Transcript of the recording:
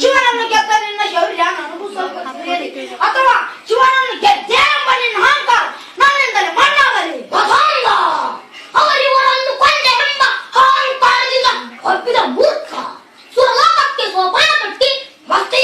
ಶಿವನನ್ನು ಗೆದ್ದ ನಿನ್ನ ಶೌರ್ಯ ನಾನು ಸ್ವಲ್ಪ ಅಥವಾ ಶಿವನನ್ನು ಗೆದ್ದೆ ಎಂಬ ನಿನ್ನ ಅಹಂಕಾರ, ನನ್ನಿಂದಲೇ ಮಣ್ಣಾಗಲಿ ಅವರಿವರನ್ನು ಕೊಂಡೆ ಎಂಬ ಅಹಂಕಾರದಿಂದ ಒಪ್ಪಿದ ಮೂರ್ಖ ಸುರಲೋಕಕ್ಕೆ ಸೋಪಾನ ಕಟ್ಟಿ ಮತ್ತೆ